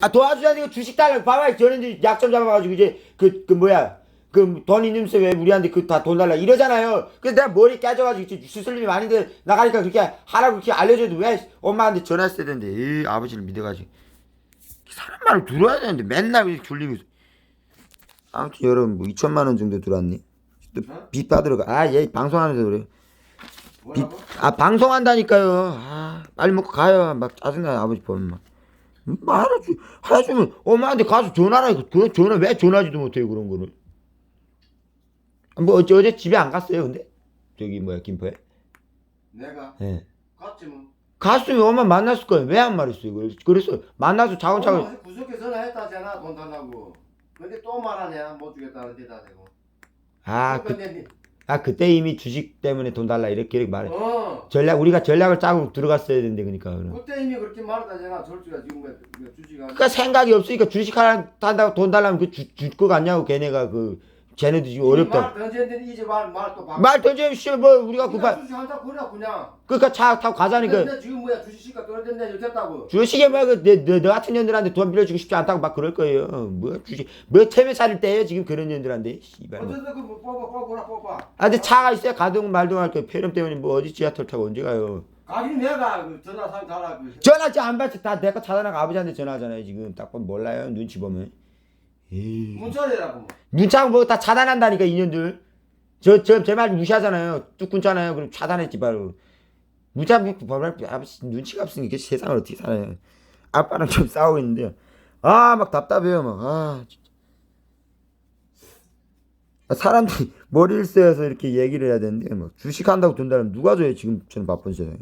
아 도와주자니까 주식 달라고 봐봐 저는 약점 잡아가지고 이제 그 그 뭐야. 그 돈 있는면서 왜 우리한테 그 다 돈 달라 이러잖아요. 그래서 내가 머리 깨져가지고 이제 수슬림이 많이들 나가니까 그렇게 하라고 그렇게 알려줘도 왜 엄마한테 전화했어야 되는데. 에이, 아버지를 믿어가지고. 사람 말을 들어야 되는데. 맨날 이렇게 졸리고 있어. 아무튼 여러분 뭐 2천만 원 정도 들어왔니? 또빚 받으러 가 아 얘 방송하면서 그래 빚? 아 방송한다니까요. 아 빨리 먹고 가요. 막 짜증나 아버지 보면 막 말해주 해주면 엄마한테 가서 전화라 그 전화 왜 전화하지도 못해요 그런 거를 뭐 어제 어제 집에 안 갔어요 근데 저기 뭐야 김포에 내가 예 갔지 뭐. 갔으면 엄마 만났을 거예요 왜 안 말했어요 그래서 그래서 만나서 차근차근 구석에 전화했다잖아 돈 달라고. 근데 또 말하냐 못 주겠다는 데다 대고. 아, 그, 근데 니- 아 그때 이미 주식 때문에 돈 달라 이렇게 이렇게 말해 어. 전략 우리가 전략을 짜고 들어갔어야 되는데 그러니까 그럼. 그때 이미 그렇게 말하다잖아. 절주가 지금 왜- 왜 주지가. 그러니까 생각이 없으니까 주식 하나 한다고 돈 달라면 그줄거 같냐고 걔네가 그 쟤네도 지금 어렵다 말 던졌는데 이제 말말또 바. 말 던지면 씨뭐 우리가 급한 주식 한다 그래 그냥. 그러니까 차 타고 가자니까 근데 지금 뭐야 주식시가 떨어졌네 이랬다고. 주식에 뭐너너 너 같은 년들한테 돈 빌려주고 싶지 않다고 막 그럴 거예요. 뭐 주식 뭐 채매 살을 떼요 지금 그런 년들한테 씨발. 뭐. 어쨌든 그뭐 뽑아 뽑아라 뽑아. 아 근데 차가 있어야 가동 말동 할 거예요. 폐렴 때문에 뭐 어디 지하철 타고 언제 가요? 가기 내가 그 전화 상 달라 그. 전화 지 안 받지 다 내가 차단하고 아버지한테 전화하잖아요 지금 딱 보면 몰라요 눈치 보면. 문자대라고 뭐. 문자고 뭐다 차단한다니까 이년들. 저 저 제 말 무시하잖아요. 뚝 끊잖아요. 그럼 차단했지 바로. 문자 뭐 뭐랄 아버지 눈치가 없으니까 세상을 어떻게 살아요. 아빠랑 좀 싸우고 있는데요. 아막 답답해요 막. 아 진짜. 아, 사람들이 머리를 쓰여서 이렇게 얘기를 해야 되는데 막 주식한다고 돈 달라면 누가 줘요 지금 저는 바쁜 세상에.